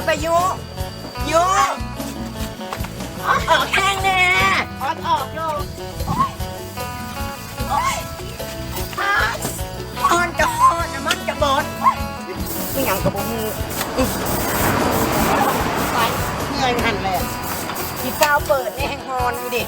มาไปยุยุออกออกแห้งแน่ออกออกโยโอ้ยโอ้ยอาฮอนจะฮอนนะมันจะบดไม่หยังกับบุมือไปเหนื่อยหันเลยพี่ก้าวเปิดในแห่งฮอนดูดิ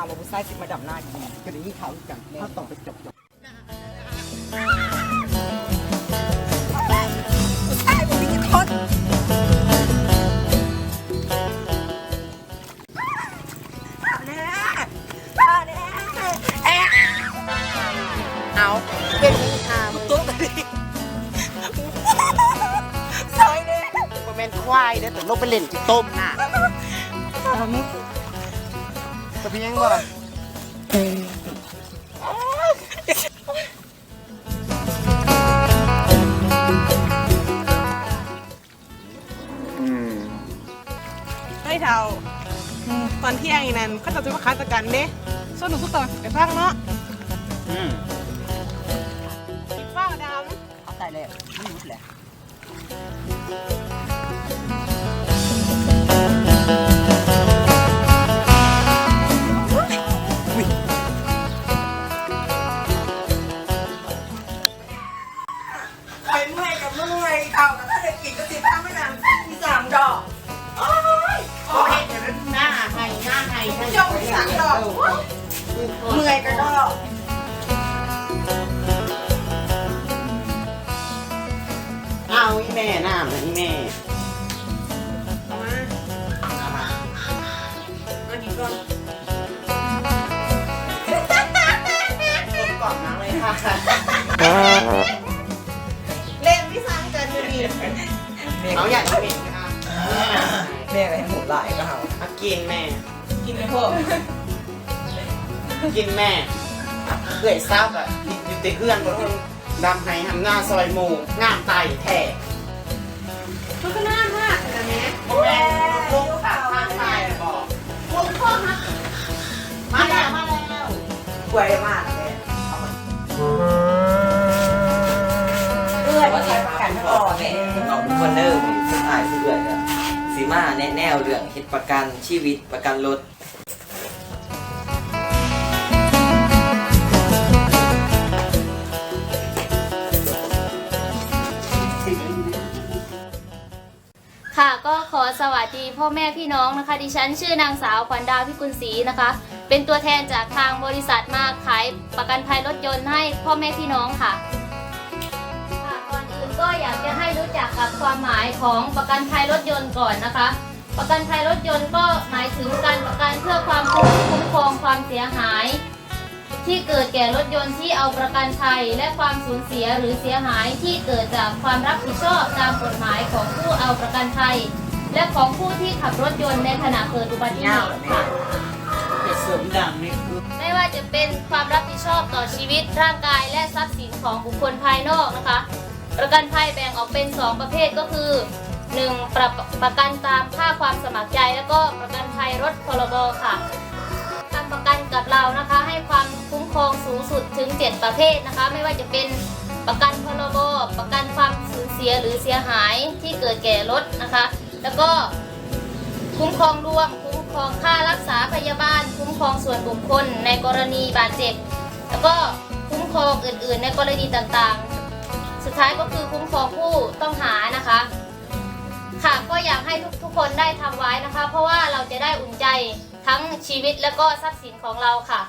าวว่าผู้ายสิมาดับหน้าดีกทีก็ได้ข่าวกันเขาต้อไปจบจบผู้ชายนี่เอาแน่เอ๊ะเอาเป็นนิทาตัวกันดิซอยเลยโมเมนควายเด้อแต่ลงไปเล่นจิต้มน่ะ บ่เฮ้ยเท่าอืมตอนเที่ยงอีนั่นเขาจะจะมาขายตะกันเด้ส่วนหนูสุดต่อไปพักเนาะอืมกินฟ้าวดเอาตายแล้วไม่รู้แหละ ม่น้ำนะอีแม่ำเอามาเอามามากินก่อนต้มก่อนนะเลยค่ะเล่นพี่ซังกันอยู่ดีเอาอยากจะเป็นนะคะแม่ไปให้หมดหลายก็เอาเอากินแม่ กินไปเพิ่มกินแม่เอื่อยเศร้ากับอยู่ติเพื่อนบนดำไห้ทำหน้าซอยหมูงามตายแท้ มันก็น่ามากแต่แม่แม่ลูกขาข้างตายบอกลูกพ่อฮะมาแล้วมาแล้วป่วยมากเลยเพื่อนใช้ประกันก่อนเนี่ยเอาทุกคนเด้อมีคนอายผู้เดือดอะสีมาแนะแนวเรื่องเฮ็ดประกันชีวิตประกันรถ ดีพ่อแม่พี่น้องนะคะ ดิฉันชื่อนางสาวขวัญดาวพิกุลศรีนะคะ เป็นตัวแทนจากทางบริษัทมาขายประกันภัยรถยนต์ให้พ่อแม่พี่น้องค่ะค่ะก่อนอื่นก็อยากจะให้รู้จักกับความหมายของประกันภัยรถยนต์ก่อนนะคะ ประกันภัยรถยนต์ก็หมายถึงการประกันเพื่อความคุ้มครองความเสียหาย ที่เกิดแก่รถยนต์ที่เอาประกันภัยและความสูญเสียหรือเสียหายที่เกิดจากความรับผิดชอบตามกฎหมายของผู้เอาประกันภัย และของผู้ที่ขับรถยนต์ในขณะเกิดอุบัติเหตุค่ะเด็กเสริมดังนี่คือไม่ว่าจะเป็นความรับผิดชอบต่อชีวิตร่างกายและทรัพย์สินของบุคคลภายนอกนะคะ ประกันภัยแบ่งออกเป็น 2 ประเภทก็คือ 1. ประประกันตามค่าความสมัครใจ แล้วก็ประกันภัยรถพรบค่ะทำประกันกับเรานะคะ ให้ความคุ้มครองสูงสุดถึง 7 ประเภทนะคะ ไม่ว่าจะเป็นประกันพรบประกันความสูญเสียหรือเสียหายที่เกิดแก่รถนะคะ แล้วก็คุ้มครองรวม คุ้มครองค่ารักษาพยาบาล คุ้มครองส่วนบุคคลในกรณีบาดเจ็บ แล้วก็คุ้มครองอื่น ๆ ในกรณีต่างๆ สุดท้ายก็คือคุ้มครองผู้ต้องหานะคะ ค่ะก็อยากให้ทุกทุกคนได้ทำไว้นะคะ เพราะว่าเราจะได้อุ่นใจทั้งชีวิตและก็ทรัพย์สินของเราค่ะ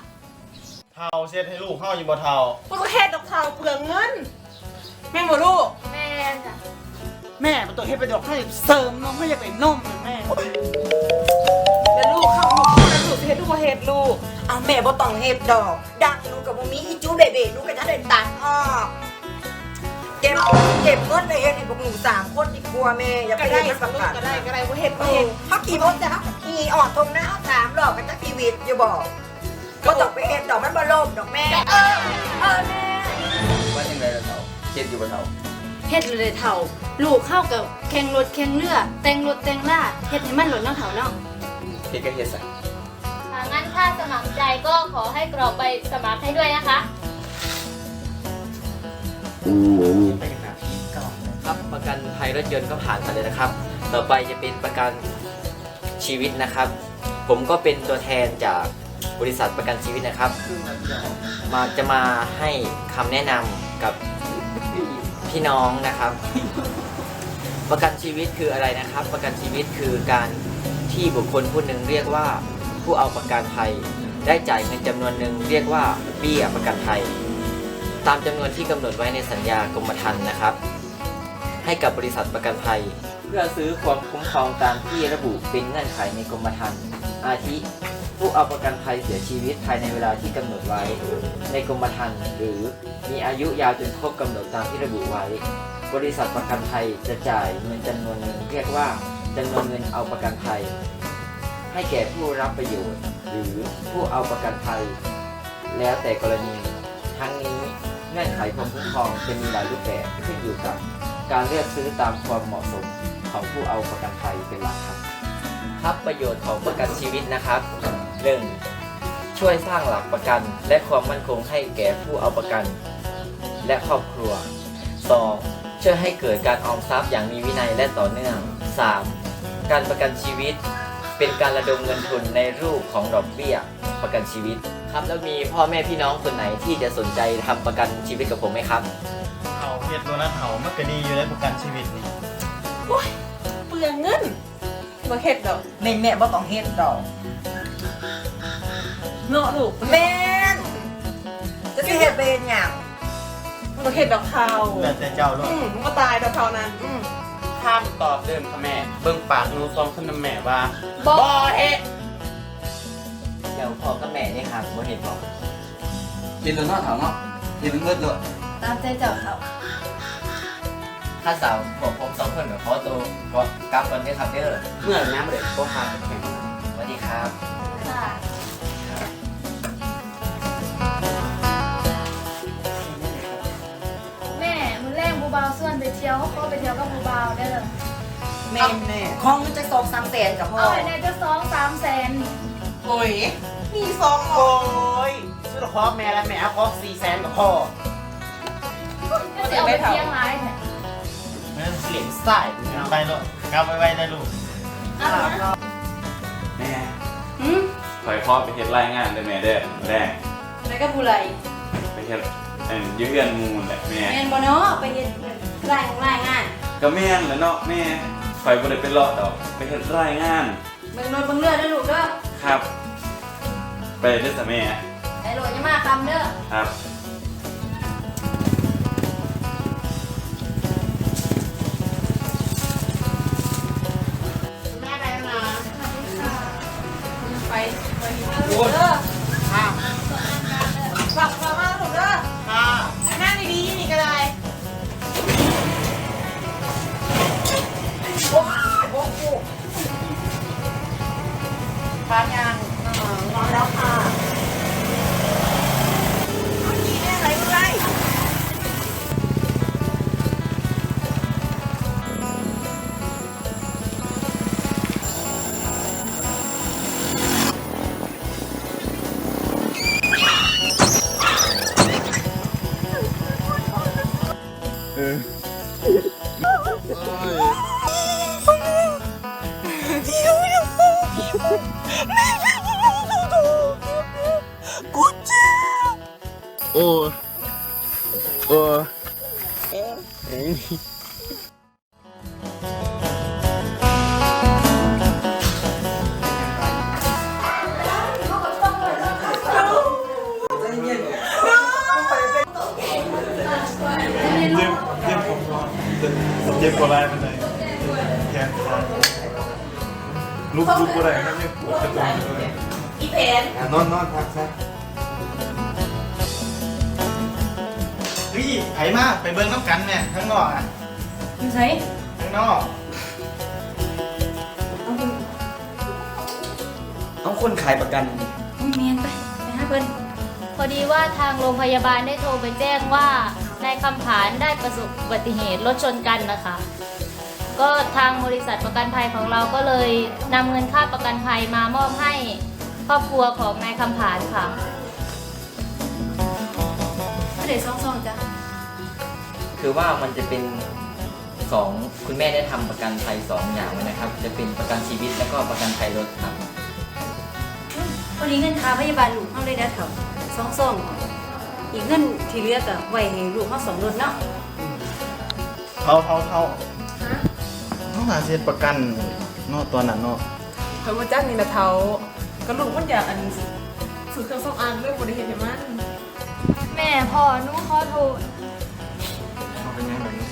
เทาเช็ดให้ลูกเข้าอยู่บ่เทากูต้องเฮ็ดดอกเทาเปลืองเงินแม่งบ่ลูกแม่ค่ะ แม่เป็นตัวให้ไปดอกให้เสริมนมให้อยากได้นมแม่เดี๋ยวลูกเข้าลูกพูดแล้วลูกสิเฮ็ดทุกประเฮ็ดลูกเอาแม่บ่ต้องเฮ็ดดอก ดังหนูกับบ่มีอีจูเบเบหนูก็จะได้ตัดออกเก็บเก็บเงินไปเฮ็ดให้พวกหนูสามคนดีกว่าแม่อย่าไปก็เฮ็ได้ดมันประกาศก็ได้ก็ได้ว่าเห็ดเอว่าอเห็ดเขาขี่รถจะเขาขี่ออดตรงหน้าสามหลอกกันจักชีวิตอยู่บอกก็ต้องไปเฮ็ดดอกมันบ่ล่มดอกแม่ เออเออแม่ ว่าจังไรล่ะเถาเฮ็ดอยู่บ่เถา เฮ็ดเลยเถ่าลูกเข้ากับแข่งรถแข่งเรือ แต่งรถแต่งล่าเฮ็ดให้มันหล่นเนาะเถ่าเนาะเฮ็ดก็เฮ็ดซะงั้นถ้าสมัครใจก็ขอให้กรอกใบสมัครให้ด้วยนะคะไปกันนะพี่ก่อนครับประกันภัยรถยนต์ก็ผ่านมาเลยนะครับ ต่อไปจะเป็นประกันชีวิตนะครับ ผมก็เป็นตัวแทนจากบริษัทประกันชีวิตนะครับ มาจะมาให้คำแนะนำกับ พี่น้องนะครับ ประกันชีวิตคืออะไรนะครับ ประกันชีวิตคือการที่บุคคลผู้หนึ่งเรียกว่าผู้เอาประกันภัย ได้จ่ายเงินจำนวนหนึ่งเรียกว่าเบี้ยประกันภัย ตามจำนวนที่กำหนดไว้ในสัญญากรมธรรม์นะครับ ให้กับบริษัทประกันภัย เพื่อซื้อความคุ้มครองตามที่ระบุเป็นเงื่อนไขในกรมธรรม์อาทิ ผู้เอาประกันภัยเสียชีวิตภายในเวลาที่กำหนดไว้ ในกรมธรรม์หรือมีอายุยาวจนครบกำหนดตามที่ระบุไว้ บริษัทประกันภัยจะจ่ายเงินจำนวนหนึ่งเรียกว่าจำนวนเงินเอาประกันภัย ให้แก่ผู้รับประโยชน์ หรือผู้เอาประกันภัย แล้วแต่กรณี ทั้งนี้เงื่อนไขความคุ้มครองจะมีหลายรูปแบบขึ้นอยู่กับ การเลือกซื้อตามความเหมาะสมของผู้เอาประกันภัยเป็นหลักครับครับประโยชน์ของประกันชีวิตนะครับ 1. ช่วยสร้างหลักประกันและความมั่นคงให้แก่ผู้เอาประกัน และครอบครัว 2. ช่วยให้เกิดการออมทรัพย์อย่างมีวินัยและต่อเนื่อง 3. การประกันชีวิต เป็นการระดมเงินทุนในรูปของดอกเบี้ยประกันชีวิต ครับแล้วมีพ่อแม่พี่น้องคนไหนที่จะสนใจทำประกันชีวิตกับผมไหมครับเถาเฮ็ดตัวนั้นเถามันก็ดีอยู่ในประกันชีวิตนี่เปลืองเงินว่าเห็ดดอกแม่แม่บ่ต้องเฮ็ดดอก เนาะลูกแม่นจะสิเฮ็ดเป็นหยังว่าเห็ดดอกเทาแล้วแต่เจ้าลูกอืมมันก็ตายดอกเทานั้นอืมข้ามตอบเดิมค่ะแม่ เบิ่งปากหนูซองขึ้นน้ำแม่ว่าบ่บ่เฮ็ดเดี๋ยวพ่อกับแม่นี่ครับบ่เห็นบอกกินตัวเนาะถามเนาะกินเบิดเลยตามใจเจ้าเถ่าถ้าสาวบอกผมสองคนกับขอตัวก็กลับกันเด้อครับเด้อเมื่อน้ำเลยก็พาไปแข่งสวัสดีครับ ไปเที่ยวก็ไปเที่ยวกับบูบาวได้เลยแม่แม่ของมันจะสองสามแสนกับพ่อเอาไปในจะสองสามแสนโอ้ยมีซองหรโอ้อยซื้อดอกคอแม่แล้วแม่เอาคอสี่แสนกับพ่อก็จะเอาไปเที่ยงร้ายเนี่ยแม่นเหรียญใส่ไปลูกกลับไปไว้ได้ลูกเอานะแม่หืมคอยพ่อไปเฮ็ดรายงานได้แม่เด้อแรกแล้วก็บุไรไปเฮ็ดเอ็นยืเฮือนหมูนแหละแม่แมนบอเนาะไปเฮ็ด รายรายงานก็แม่นแหล้วเนาะแม่คอยบ่ได้เป็นเลาะดอกไปเฮ็ดรายงานเบิ่งรถเบิ่งเรือเด้อลูกเด้อครับ ไปเด้อจ้ะแม่ไอ้โหลดอย่ามาคำเด้อครับ โอ้โอ้เจ็บเจ็บผมก่อนเจ็บกว่าไรมันเลยแขนขาลุกลุกกว่าไรมันยังปวดกระตุ้นเลยอีแผนอะนอนนอนพักซะ รีไผมากไปเบิ่งน้ำกันแม่ข้างนอกอะอยู่ไสข้างนอกเอาคนขายประกันอุ้ยเมียนไปไปหาเพิ่นพอดีว่าทางโรงพยาบาลได้โทรไปแจ้งว่านายคำผานได้ประสบอุบัติเหตุรถชนกันนะคะ ก็ทางบริษัทประกันภัยของเราก็เลยนำเงินค่าประกันภัยมามอบให้ครอบครัวของนายคำผานค่ะ เดี๋ยวซองๆจ้ะ คือว่ามันจะเป็นสองคุณแม่ได้ทำประกันภัยสองอย่างไว้นะครับ จะเป็นประกันชีวิตแล้วก็ประกันภัยรถครับพอดีเงินค่าพยาบาลลูกเฮาเลยได้เท่าซองๆอีกเงินที่เหลือก็ไว้ให้ลูกเฮาสมรสเนาะเขาเขาเขาเขาหาเซ็นประกันเนอกตัวนั้นเนาะเพิ่นมาจ้างนี่นะเทาก็ลูกมันอยากอันซื้อเครื่องสำอางเรื่องบริเหตุเห็นมั้ยแม่พ่อหนูขอโทษ Amen.